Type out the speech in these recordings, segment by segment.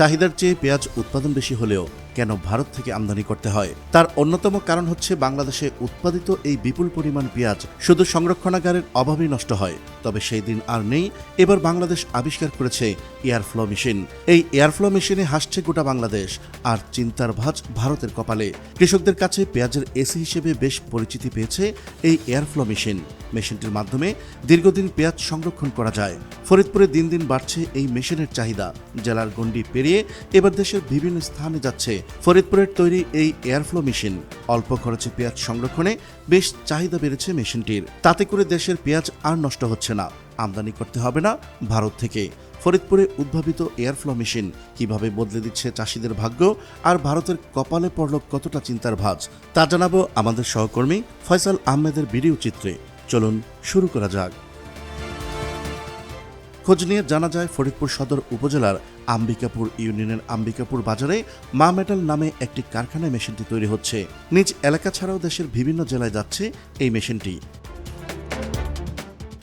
চাহিদার চেয়ে পেঁয়াজ উৎপাদন বেশি হলেও কেন ভারত থেকে আমদানি করতে হয়? তার অন্যতম কারণ হচ্ছে বাংলাদেশে উৎপাদিত এই বিপুল পরিমাণ পেঁয়াজ শুধু সংরক্ষণাগারের অভাবেই নষ্ট হয়। তবে সেই দিন আর নেই, এবার বাংলাদেশ আবিষ্কার করেছে এয়ারফ্লো মেশিন। এই এয়ারফ্লো মেশিনে হাসছে গোটা বাংলাদেশ, আর চিন্তার ভাঁজ ভারতের কপালে। কৃষকদের কাছে পেঁয়াজের এসি হিসেবে বেশ পরিচিতি পেয়েছে এই এয়ারফ্লো মেশিন। মেশিনটির মাধ্যমে দীর্ঘদিন পেঁয়াজ সংরক্ষণ করা যায়। ফরিদপুরে দিন দিন বাড়ছে এই মেশিনের চাহিদা। জেলার গণ্ডি পেরিয়ে এবার দেশের বিভিন্ন স্থানে যাচ্ছে ফরিদপুরের তৈরি এই এয়ারফ্লো মেশিন। অল্প খরচে পেঁয়াজ সংরক্ষণে বেশ চাহিদা বেড়েছে মেশিনটির। তাতে করে দেশের পেঁয়াজ আর নষ্ট হচ্ছে না। আমদানি করতে হবে না ভারত থেকে। ফরিদপুরে উদ্ভাবিত এয়ারফ্লো মেশিন কীভাবে বদলে দিচ্ছে চাষিদের ভাগ্য আর ভারতের কপালে পড়ল কতটা চিন্তার ভাঁজ, তা জানাব আমাদের সহকর্মী ফয়সাল আহমেদের ভিডিও চিত্রে। চলুন শুরু করা যাক। খোঁজ নিয়ে জানা যায় ফরিদপুর সদর উপজেলার আম্বিকাপুর ইউনিয়নের আম্বিকাপুর বাজারে মা মেটাল নামে একটি কারখানায় মেশিনটি তৈরি হচ্ছে। নিজ এলাকা ছাড়াও দেশের বিভিন্ন জেলায় যাচ্ছে এই মেশিনটি।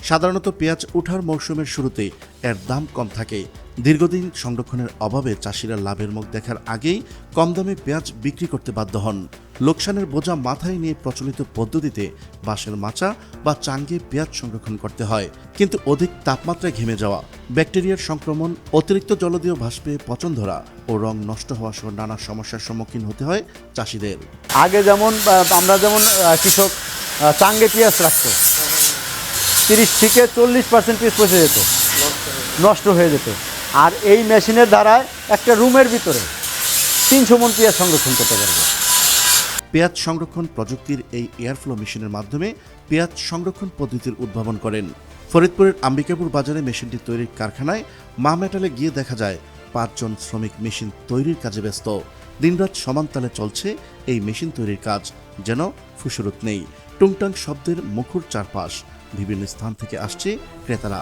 সাধারণত পেঁয়াজ উঠার মৌসুমের শুরুতে এর দাম কম থাকে। দীর্ঘদিন সংরক্ষণের অভাবে চাষিরা লাভের মুখ দেখার আগেই কম দামে পেঁয়াজ বিক্রি করতে বাধ্য হন। লোকসানের বোঝা মাথায় নিয়ে প্রচলিত পদ্ধতিতে বাঁশের মাচা বা চাঙ্গে পেঁয়াজ সংরক্ষণ করতে হয়। কিন্তু অধিক তাপমাত্রায় ঘেমে যাওয়া, ব্যাকটেরিয়ার সংক্রমণ, অতিরিক্ত জলদীয় ভাস্পে পচন ধরা ও রং নষ্ট হওয়া সহ নানা সমস্যার সম্মুখীন হতে হয় চাষিদের। আগে যেমন আমরা যেমন কৃষক চাঙ্গে পেঁয়াজ রাখতো। তিরিশ থেকে চল্লিশ পার্সেন্ট পেঁয়াজ পচে যেত। নষ্ট হয়ে যেত। আর এই মেশিনের দ্বারায় একটা রুমের ভিতরে তিনশো মন পেঁয়াজ সংরক্ষণ করতে পারবে। পেঁয়াজ সংরক্ষণ প্রযুক্তির এই এয়ারফ্লো মেশিনের মাধ্যমে পেঁয়াজ সংরক্ষণ পদ্ধতির উদ্ভাবন করেন। ফরিদপুরের আম্বিকাপুর বাজারে মেশিনটি তৈরির কারখানায় মা মেটালে গিয়ে দেখা যায়, পাঁচজন শ্রমিক মেশিন তৈরির কাজে ব্যস্ত। দিনরাত সমানতালে চলছে এই মেশিন তৈরির কাজ, যেন ফুসরত নেই। টুংটাং শব্দের মুখর চারপাশ, বিভিন্ন স্থান থেকে আসছে ক্রেতারা।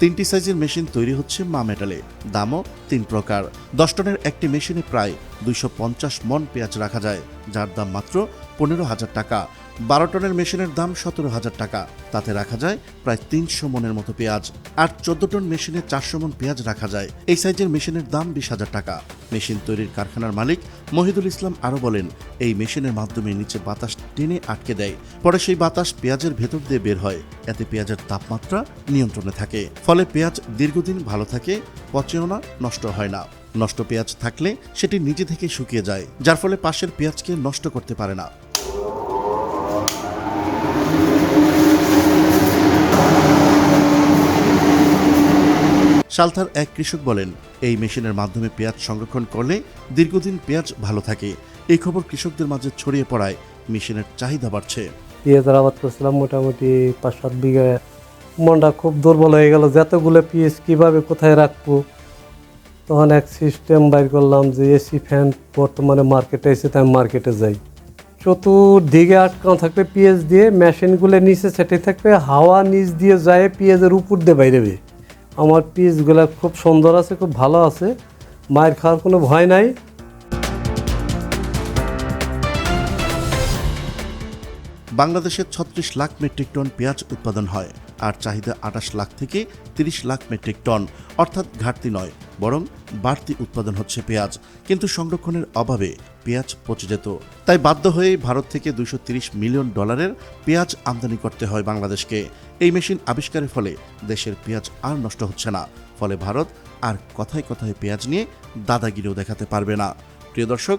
তিনটি সাইজের মেশিন তৈরি হচ্ছে মা মেটালে। দামও তিন প্রকার। দশ টনের একটি মেশিনে প্রায় দুইশো পঞ্চাশ মন পেঁয়াজ রাখা যায়। যার দাম মাত্র পনেরো হাজার টাকা। বারো টনের মেশিনের দাম সতেরো হাজার টাকা। তাতে রাখা যায় প্রায় তিনশো মনের মতো পেঁয়াজ। আর চোদ্দ টন মেশিনে চারশো মন পেঁয়াজ রাখা যায়। এই সাইজের মেশিনের দাম বিশ হাজার টাকা। মেশিন তৈরির কারখানার মালিক মহিদুল ইসলাম আরও বলেন, এই মেশিনের মাধ্যমে নিচে বাতাস টেনে আটকে দেয়। পরে সেই বাতাস পেঁয়াজের ভেতর দিয়ে বের হয়। এতে পেঁয়াজের তাপমাত্রা নিয়ন্ত্রণে থাকে। ফলে পেঁয়াজ দীর্ঘদিন ভালো থাকে, পচেও না, নষ্ট হয় না। নষ্ট পেঁয়াজ থাকলে সেটি নিজে থেকে শুকিয়ে যায়। যার ফলে পাশের পেঁয়াজকে নষ্ট করতে পারে না। সালথার এক কৃষক বলেন, এই মেশিনের মাধ্যমে পেঁয়াজ সংরক্ষণ করলে দীর্ঘদিন পেঁয়াজ ভালো থাকে। এই খবর কৃষকদের মাঝে ছড়িয়ে পড়ায়, মেশিনের চাহিদা বাড়ছে। পেঁয়াজের আবাদ করছিলাম মোটামুটি পাঁচ সাত বিঘা। মনটা খুব দুর্বল হয়ে গেল যতগুলো পেঁয়াজ কীভাবে কোথায় রাখব? তখন এক সিস্টেম বাইর করলাম যে এসি ফ্যান বর্তমানে মার্কেটে এসে তাই মার্কেটে যাই। চতুর্দিকে আটকানো থাকবে পেঁয়াজ দিয়ে মেশিনগুলো নিচে সেটে থাকবে, হাওয়া নিচ দিয়ে যায়, পেঁয়াজের উপর দিয়ে বাইরেবে আমার পিসগুলো খুব সুন্দর আছে, খুব ভালো আছে, মায়ের খাওয়ার কোনো ভয় নাই। বাংলাদেশে ছত্রিশ লাখ মেট্রিক টন পেঁয়াজ উৎপাদন হয়। আর চাহিদা আঠাশ লাখ থেকে তিরিশ লাখ মেট্রিক টন। অর্থাৎ ঘাটতি নয়, বরং বাড়তি উৎপাদন হচ্ছে পেঁয়াজ। কিন্তু সংরক্ষণের অভাবে পেঁয়াজ পচে যেত। তাই বাধ্য হয়ে ভারত থেকে দুশো মিলিয়ন ডলারের পেঁয়াজ আমদানি করতে হয় বাংলাদেশকে। এই মেশিন আবিষ্কারের ফলে দেশের পেঁয়াজ আর নষ্ট হচ্ছে না। ফলে ভারত আর কথায় কথায় পেঁয়াজ নিয়ে দাদাগিরিও দেখাতে পারবে না। প্রিয় দর্শক